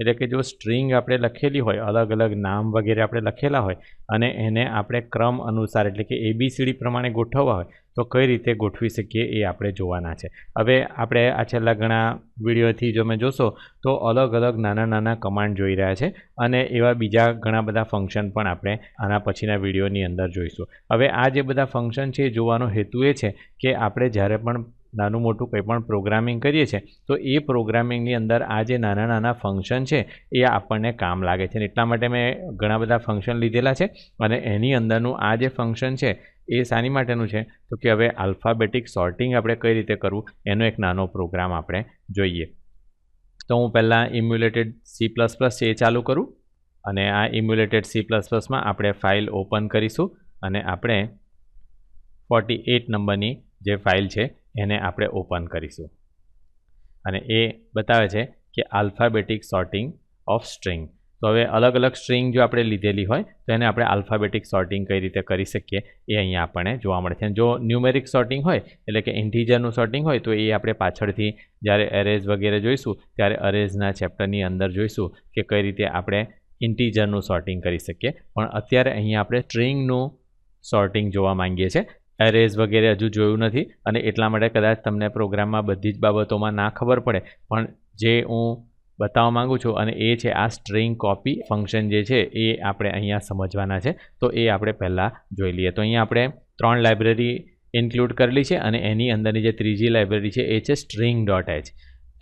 એટલે કે જો સ્ટ્રિંગ આપણે લખેલી હોય, અલગ અલગ નામ વગેરે આપણે લખેલા હોય અને એને આપણે ક્રમ અનુસાર એટલે કે એબીસીડી પ્રમાણે ગોઠવવા હોય, તો કઈ રીતે ગોઠવી શકીએ એ આપણે જોવાના છે. હવે આપણે આ છેલ્લા ઘણા વિડીયોથી જો તમે જોશો, તો અલગ અલગ નાના નાના કમાન્ડ જોઈ રહ્યા છે અને એવા બીજા ઘણા બધા ફંક્શન પણ આપણે આના પછીના વિડીયોની અંદર જોઈશું. હવે આ જે બધા ફંક્શન છે એ જોવાનો હેતુ એ છે કે આપણે જ્યારે પણ નાનું મોટું કંઈ પણ પ્રોગ્રામિંગ કરીએ છીએ, તો એ પ્રોગ્રામિંગની અંદર આ જે નાના નાના ફંક્શન છે, એ આપણને કામ લાગે છે. એટલા માટે મેં ઘણા બધા ફંક્શન લીધેલા છે. અને એની અંદરનું આ જે ફંક્શન છે, એ શાની માટેનું છે? તો કે હવે આલ્ફાબેટિક સોર્ટિંગ આપણે કઈ રીતે કરવું? એનો એક નાનો પ્રોગ્રામ આપણે જોઈએ. તો હું પહેલાં ઇમ્યુલેટેડ સી પ્લસ પ્લસ છે એ ચાલુ કરું. અને આ ઇમ્યુલેટેડ સી પ્લસ પ્લસમાં આપણે ફાઇલ ઓપન કરીશું. અને આપણે ફોર્ટી એટ નંબરની જે ફાઇલ છે એને આપણે ઓપન કરીશું. અને એ બતાવે છે કે આલ્ફાબેટિક સોર્ટિંગ ઓફ સ્ટ્રિંગ તો હવે અલગ અલગ સ્ટ્રિંગ જો આપણે લીધેલી હોય, તો એને આપણે આલ્ફાબેટિક સોર્ટિંગ કઈ રીતે કરી શકીએ, એ અહીંયા આપણને જોવા મળે છે. જો ન્યુમેરિક સોર્ટિંગ હોય, એટલે કે ઇન્ટીજરનું સોર્ટિંગ હોય, તો એ આપણે પાછળથી જ્યારે એરેઝ વગેરે જોઈશું, ત્યારે અરેઝના ચેપ્ટરની અંદર જોઈશું કે કઈ રીતે આપણે ઇન્ટીજરનું સોર્ટિંગ કરી શકીએ. પણ અત્યારે અહીંયા આપણે સ્ટ્રિંગનું સોર્ટિંગ જોવા માંગીએ છીએ. એરેઝ વગેરે હજુ જોયું નથી અને એટલા માટે કદાચ તમને પ્રોગ્રામમાં બધી જ બાબતોમાં ના ખબર પડે. પણ જે હું બતાવવા માગું છું અને એ છે આ સ્ટ્રિંગ કોપી ફંક્શન જે છે એ આપણે અહીંયા સમજવાના છે. તો એ આપણે પહેલાં જોઈ લઈએ. તો અહીંયા આપણે ત્રણ લાઇબ્રેરી ઇન્ક્લુડ કરેલી છે અને એની અંદરની જે ત્રીજી લાઇબ્રેરી છે એ છે string dot H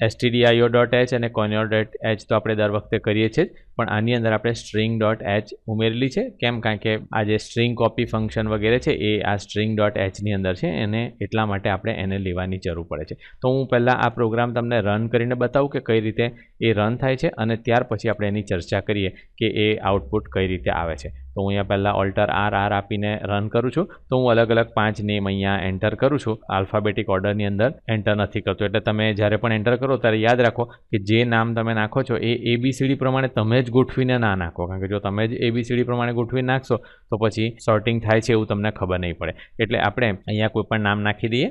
STDIO dot H અને કોન્યોર ડોટ એચ તો આપણે દર વખતે કરીએ છીએ પણ આની અંદર આપણે સ્ટ્રિંગ ડોટ એચ ઉમેરેલી છે. કેમ? કારણ કે આ જે સ્ટ્રિંગ કોપી ફંક્શન વગેરે છે, એ આ સ્ટ્રિંગ ડોટ એચની અંદર છે. એને એટલા માટે આપણે એને લેવાની જરૂર પડે છે. તો હું પહેલાં આ પ્રોગ્રામ તમને રન કરીને બતાવું કે કઈ રીતે એ રન થાય છે અને ત્યાર પછી આપણે એની ચર્ચા કરીએ કે એ આઉટપુટ કઈ રીતે આવે છે. તો હું અહીંયા પહેલાં ઓલ્ટર આર આર આપીને રન કરું છું. તો હું અલગ અલગ પાંચ નેમ અહીંયા એન્ટર કરું છું. આલ્ફાબેટિક ઓર્ડરની અંદર એન્ટર નથી કરતો. એટલે તમે જ્યારે પણ એન્ટર કરો ત્યારે યાદ રાખો કે જે નામ તમે નાખો છો એ એબીસીડી પ્રમાણે તમે જ ગોઠવીને ના નાખો. કારણ કે જો તમે જ એબીસીડી પ્રમાણે ગોઠવીને નાખશો, તો પછી સોર્ટિંગ થાય છે એવું તમને ખબર નહીં પડે. એટલે આપણે અહીંયા કોઈ પણ નામ નાખી દઈએ.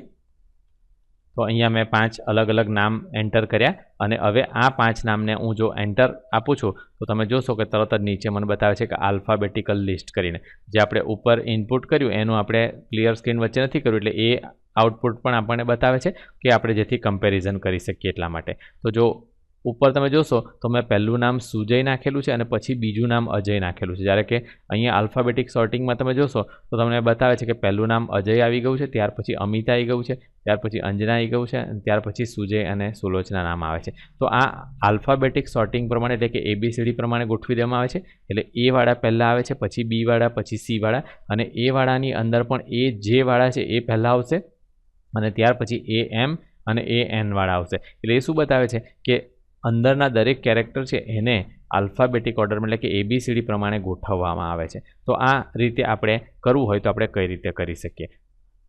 તો અહીંયા મેં પાંચ અલગ અલગ નામ એન્ટર કર્યા અને હવે આ પાંચ નામને હું જો એન્ટર આપું છું, તો તમે જોશો કે તરત જ નીચે મને બતાવે છે કે આલ્ફાબેટિકલ લિસ્ટ કરીને. જે આપણે ઉપર ઇનપુટ કર્યું, એનું આપણે ક્લિયર સ્ક્રીન વચ્ચે નથી કર્યું, એટલે એ આઉટપુટ પણ આપણને બતાવે છે કે આપણે જેથી કમ્પેરિઝન કરી શકીએ એટલા માટે. તો જો ઉપર તમે જોશો તો મેં પહેલું નામ સુજય નાખેલું છે અને પછી બીજું નામ અજય નાખેલું છે. જ્યારે કે અહીંયા આલ્ફાબેટિક સોર્ટિંગમાં તમે જોશો તો તમને બતાવે છે કે પહેલું નામ અજય આવી ગયું છે, ત્યાર પછી અમિતા આવી ગયું છે, ત્યાર પછી અંજના આવી ગયું છે, ત્યાર પછી સુજય અને સુલોચના નામ આવે છે. તો આ આલ્ફાબેટિક સોર્ટિંગ પ્રમાણે એટલે કે એબીસીડી પ્રમાણે ગોઠવી દેવામાં આવે છે. એટલે એ વાળા પહેલાં આવે છે, પછી બી વાળા, પછી સી વાળા અને એ વાળાની અંદર પણ એ જે વાળા છે એ પહેલાં આવશે અને ત્યાર પછી એ એમ અને એ એન વાળા આવશે. એટલે એ શું બતાવે છે કે અંદરના દરેક કેરેક્ટર છે એને આલ્ફાબેટિક ઓર્ડરમાં એટલે કે એબીસીડી પ્રમાણે ગોઠવવામાં આવે છે. તો આ રીતે આપણે કરવું હોય તો આપણે કઈ રીતે કરી શકીએ?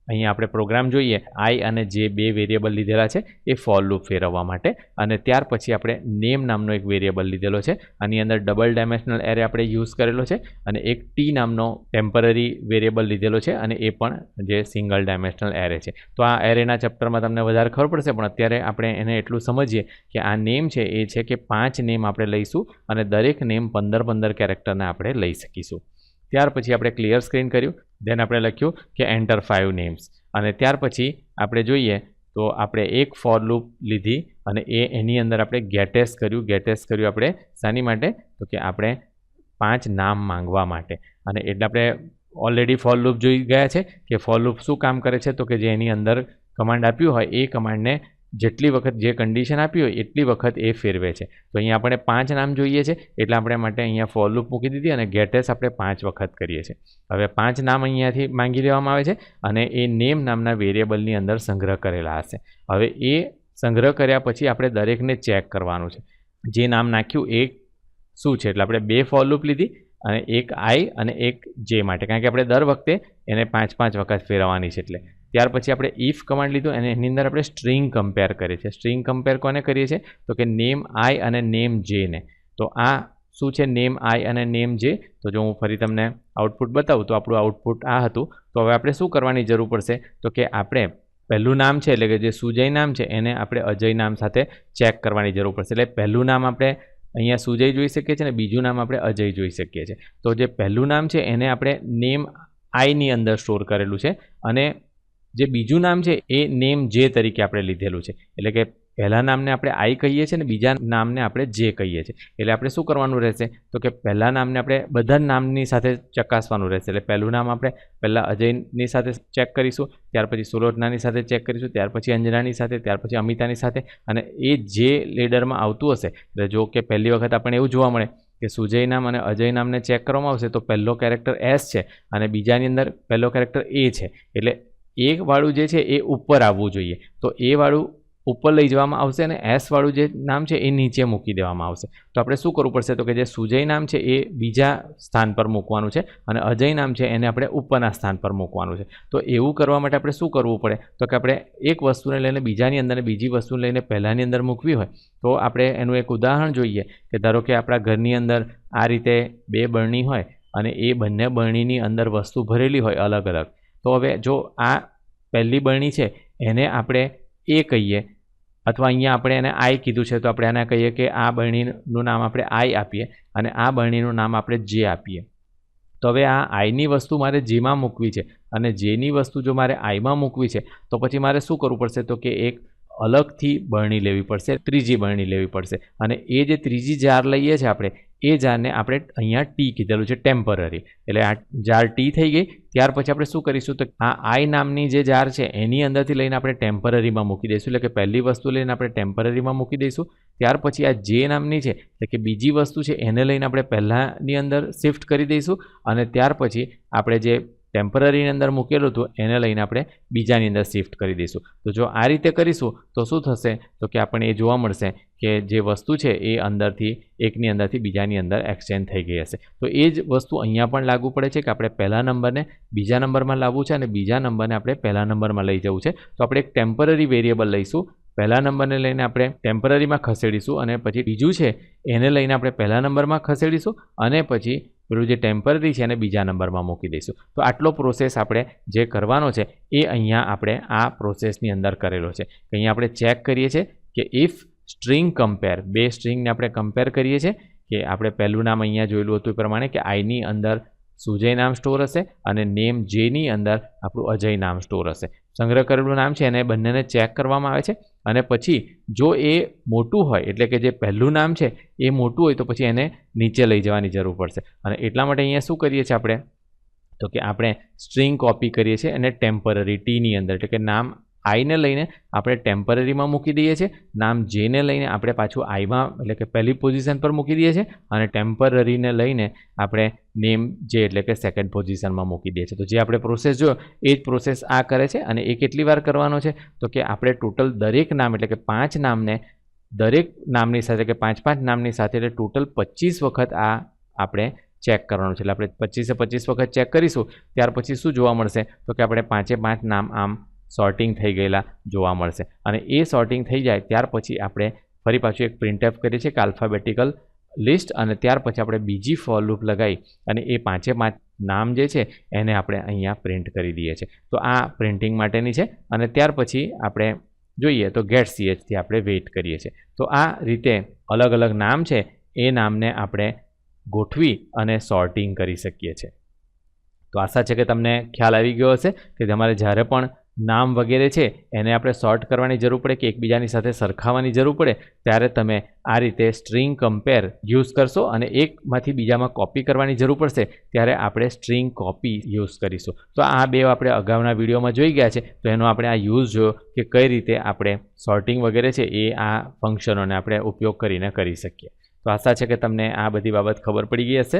અહીંયા આપણે પ્રોગ્રામ જોઈએ. આઈ અને જે બે વેરિયેબલ લીધેલા છે. એ ફોર લૂપ ફેરવવા માટે. અને ત્યાર પછી આપણે નેમ નામનો એક વેરિયેબલ લીધેલો છે. આની અંદર ડબલ ડાયમેન્શનલ એરે આપણે યુઝ કરેલો છે. અને એક ટી નામનો ટેમ્પરરી વેરિયેબલ લીધેલો છે. અને એ પણ જે સિંગલ ડાયમેન્શનલ એરે છે. તો આ એરેના ચેપ્ટરમાં તમને વધારે ખબર પડશે, પણ અત્યારે આપણે એને એટલું સમજીએ કે આ નેમ છે એ છે કે પાંચ નેમ આપણે લઈશું અને દરેક નેમ પંદર પંદર કેરેક્ટરને આપણે લઈ શકીશું. ત્યાર પછી આપણે ક્લિયર સ્ક્રીન કર્યું. દેન આપણે લખ્યું કે એન્ટર ફાઇવ નેમ્સ અને ત્યાર પછી આપણે જોઈએ તો આપણે એક ફોર લૂપ લીધી અને એ એની અંદર આપણે ગેટેસ કર્યું. ગેટેસ કર્યું આપણે શાની માટે? તો કે આપણે પાંચ નામ માંગવા માટે. અને એટલે આપણે ઓલરેડી ફોર લૂપ જોઈ ગયા છે કે ફોર લૂપ શું કામ કરે છે? તો કે જે એની અંદર કમાન્ડ આપ્યું હોય, એ કમાન્ડને જેટલી વખત જે કન્ડિશન આપી હોય, એટલી વખત એ ફેરવે છે. તો અહીંયા આપણે પાંચ નામ જોઈએ છે, એટલે આપણે માટે અહીંયા ફોર લૂપ મૂકી દીધી અને ગેટેસ આપણે પાંચ વખત કરીએ છીએ. હવે પાંચ નામ અહીંયાથી માંગી લેવામાં આવે છે અને એ નેમ નામના વેરિયેબલની અંદર સંગ્રહ કરેલા હશે. હવે એ સંગ્રહ કર્યા પછી આપણે દરેકને ચેક કરવાનું છે. જે નામ નાખ્યું એ શું છે? એટલે આપણે બે ફોર લૂપ લીધી અને એક આઈ અને એક જે માટે. કારણ કે આપણે દર વખતે એને પાંચ પાંચ વખત ફેરવવાની છે એટલે. ત્યાર પછી આપણે ઇફ કમાન્ડ લીધું અને એની અંદર આપણે સ્ટ્રિંગ કમ્પેર કરીએ છીએ. સ્ટ્રિંગ કમ્પેર કોને કરીએ છીએ? તો કે નેમ આઈ અને નેમ જેને તો આ શું છે? નેમ આઈ અને નેમ જે તો જો હું ફરી તમને આઉટપુટ બતાવું, તો આપણું આઉટપુટ આ હતું. તો હવે આપણે શું કરવાની જરૂર પડશે? તો કે આપણે પહેલું નામ છે, એટલે કે જે સુજય નામ છે, એને આપણે અજય નામ સાથે ચેક કરવાની જરૂર પડશે. એટલે પહેલું નામ આપણે અહીંયા સુજય જોઈ શકીએ છીએ અને બીજું નામ આપણે અજય જોઈ શકીએ છીએ. તો જે પહેલું નામ છે, એને આપણે નેમ આઈની અંદર સ્ટોર કરેલું છે. અને જે બીજું નામ છે, એ નેમ જે તરીકે આપણે લીધેલું છે. એટલે કે પહેલા નામને આપણે આઈ કહીએ છીએ અને બીજા નામને આપણે જે કહીએ છીએ. એટલે આપણે શું કરવાનું રહેશે? તો કે પહેલા નામને આપણે બધા નામની સાથે ચકાસવાનું રહેશે. એટલે પહેલું નામ આપણે પહેલાં અજયની સાથે ચેક કરીશું, ત્યાર પછી સુરોજનાની સાથે ચેક કરીશું, ત્યાર પછી અંજનાની સાથે, ત્યાર પછી અમિતાની સાથે અને એ જે લેડરમાં આવતું હશે. એટલે જો કે પહેલી વખત આપણને એવું જોવા મળે કે સુજય નામ અને અજય નામને ચેક કરવામાં આવશે, તો પહેલો કેરેક્ટર એસ છે અને બીજાની અંદર પહેલો કેરેક્ટર એ છે. એટલે એ વાળું જે છે એ ઉપર આવવું જોઈએ. તો એ વાળું ઉપર લઈ જવામાં આવશે અને એસ વાળું જે નામ છે એ નીચે મૂકી દેવામાં આવશે. તો આપણે શું કરવું પડશે? તો કે જે સુજય નામ છે એ બીજા સ્થાન પર મૂકવાનું છે અને અજય નામ છે એને આપણે ઉપરના સ્થાન પર મૂકવાનું છે. તો એવું કરવા માટે આપણે શું કરવું પડે? તો કે આપણે એક વસ્તુને લઈને બીજાની અંદર બીજી વસ્તુને લઈને પહેલાંની અંદર મૂકવી હોય. તો આપણે એનું એક ઉદાહરણ જોઈએ કે ધારો કે આપણા ઘરની અંદર આ રીતે બે બરણી હોય અને એ બંને બરણીની અંદર વસ્તુ ભરેલી હોય અલગ અલગ. તો હવે જો આ પહેલી બરણી છે, એને આપણે એ કહીએ, અથવા અહીંયા આપણે એને આઈ કીધું છે, તો આપણે એને કહીએ કે આ બરણીનું નામ આપણે આઈ આપીએ અને આ બરણીનું નામ આપણે જે આપીએ. તો હવે આ આઈની વસ્તુ મારે જેમાં મૂકવી છે અને જેની વસ્તુ જો મારે આઈમાં મૂકવી છે, તો પછી મારે શું કરવું પડશે? તો કે એક અલગથી બરણી લેવી પડશે, ત્રીજી બરણી લેવી પડશે. અને એ જે ત્રીજી જાર લઈએ છીએ આપણે, એ જારને આપણે અહીંયા ટી કીધેલું છે, ટેમ્પરરી. એટલે આ જાર ટી થઈ ગઈ, ત્યાર પછી આપણે શું કરીશું? તો આ આઈ નામની જે જાર છે, એની અંદરથી લઈને આપણે ટેમ્પરરીમાં મૂકી દઈશું. એટલે કે પહેલી વસ્તુ લઈને આપણે ટેમ્પરરીમાં મૂકી દઈશું. ત્યાર પછી આ જે નામની છે, એટલે કે બીજી વસ્તુ છે, એને લઈને આપણે પહેલાંની અંદર શિફ્ટ કરી દઈશું. અને ત્યાર પછી આપણે જે ટેમ્પરરીની અંદર મૂકેલું હતું, એને લઈને આપણે બીજાની અંદર શિફ્ટ કરી દઈશું. તો જો આ રીતે કરીશું, તો શું થશે? તો કે આપણને એ જોવા મળશે કે જે વસ્તુ છે એ અંદરથી, એકની અંદરથી બીજાની અંદર એક્સચેન્જ થઈ ગઈ હશે. તો એ જ વસ્તુ અહીંયા પણ લાગુ પડે છે કે આપણે પહેલા નંબરને બીજા નંબરમાં લાવવું છે અને બીજા નંબરને આપણે પહેલા નંબરમાં લઈ જવું છે. તો આપણે એક ટેમ્પરરી વેરિયેબલ લઈશું. પહેલા નંબરને લઈને આપણે ટેમ્પરરીમાં ખસેડીશું અને પછી બીજું છે, એને લઈને આપણે પહેલા નંબરમાં ખસેડીશું અને પછી પેલું જે ટેમ્પરરી છે એને બીજા નંબરમાં મૂકી દઈશું. તો આટલો પ્રોસેસ આપણે જે કરવાનો છે, એ અહીંયા આપણે આ પ્રોસેસની અંદર કરેલો છે. અહીંયા આપણે ચેક કરીએ છીએ કે ઇફ સ્ટ્રિંગ કમ્પેર બે સ્ટ્રિંગને આપણે કમ્પેર કરીએ છીએ કે આપણે પહેલું નામ અહીંયા જોયેલું હતું એ પ્રમાણે કે આઈની અંદર સુજય નામ સ્ટોર હશે અને નેમ જેની અંદર આપણું અજય નામ સ્ટોર હશે. સંગ્રહ કરેલું નામ છે એને બંનેને ચેક કરવામાં આવે છે. અને પછી જો એ મોટું હોય, એટલે કે જે પહેલું નામ છે, એ મોટું હોય તો પછી એને નીચે લઈ જવાની જરૂર પડશે. અને એટલા માટે અહીંયા શું કરીએ છીએ આપણે? તો કે આપણે સ્ટ્રિંગ કોપી કરીએ છીએ અને ટેમ્પરરી ટીની અંદર, એટલે કે નામ આઈને લઈને આપણે ટેમ્પરરીમાં મૂકી દઈએ છીએ. નામ જેને લઈને આપણે પાછું આઈમાં, એટલે કે પહેલી પોઝિશન પર મૂકી દઈએ છીએ અને ટેમ્પરરીને લઈને આપણે નેમ જે એટલે કે સેકન્ડ પોઝિશનમાં મૂકી દઈએ છીએ. તો જે આપણે પ્રોસેસ જો એ જ પ્રોસેસ આ કરે છે અને એ કેટલી વાર કરવાનો છે? તો કે આપણે ટોટલ દરેક નામ, એટલે કે પાંચ નામને, દરેક નામની સાથે, કે પાંચ પાંચ નામની સાથે, એટલે ટોટલ પચીસ વખત આ આપણે ચેક કરવાનું છે. એટલે આપણે પચીસે પચીસ વખત ચેક કરીશું, ત્યાર પછી શું જોવા મળશે? તો કે આપણે પાંચે પાંચ નામ આમ સોર્ટિંગ થઈ ગયેલા જોવા મળશે. અને એ સોર્ટિંગ થઈ જાય ત્યાર પછી આપણે ફરી પાછું એક પ્રિન્ટઅપ કરીએ છીએ કે આલ્ફાબેટિકલ લિસ્ટ અને ત્યાર પછી આપણે બીજી ફોર લૂપ લગાવી અને એ પાંચે પાંચ નામ જે છે એને આપણે અહીંયા પ્રિન્ટ કરી દઈએ છીએ. તો આ પ્રિન્ટિંગ માટેની છે અને ત્યાર પછી આપણે જોઈએ તો ગેટ સીએચથી આપણે વેઇટ કરીએ છીએ. તો આ રીતે અલગ અલગ નામ છે એ નામને આપણે ગોઠવી અને સોર્ટિંગ કરી શકીએ છીએ. તો આશા છે કે તમને ખ્યાલ આવી ગયો હશે કે તમારે જ્યારે પણ નામ વગેરે છે, એને આપણે સોર્ટ કરવાની જરૂર પડે કે એકબીજાની સાથે સરખાવવાની જરૂર પડે, ત્યારે તમે આ રીતે સ્ટ્રિંગ કમ્પેર યુઝ કરશો અને એકમાંથી બીજામાં કોપી કરવાની જરૂર પડશે, ત્યારે આપણે સ્ટ્રિંગ કોપી યુઝ કરીશું. તો આ બે આપણે અગાઉના વિડીયોમાં જોઈ ગયા છે, તો એનો આપણે આ યુઝ જોયો કે કઈ રીતે આપણે સોર્ટિંગ વગેરે છે, એ આ ફંક્શનોને આપણે ઉપયોગ કરીને કરી શકીએ. તો આશા છે કે તમને આ બધી બાબત ખબર પડી ગઈ હશે.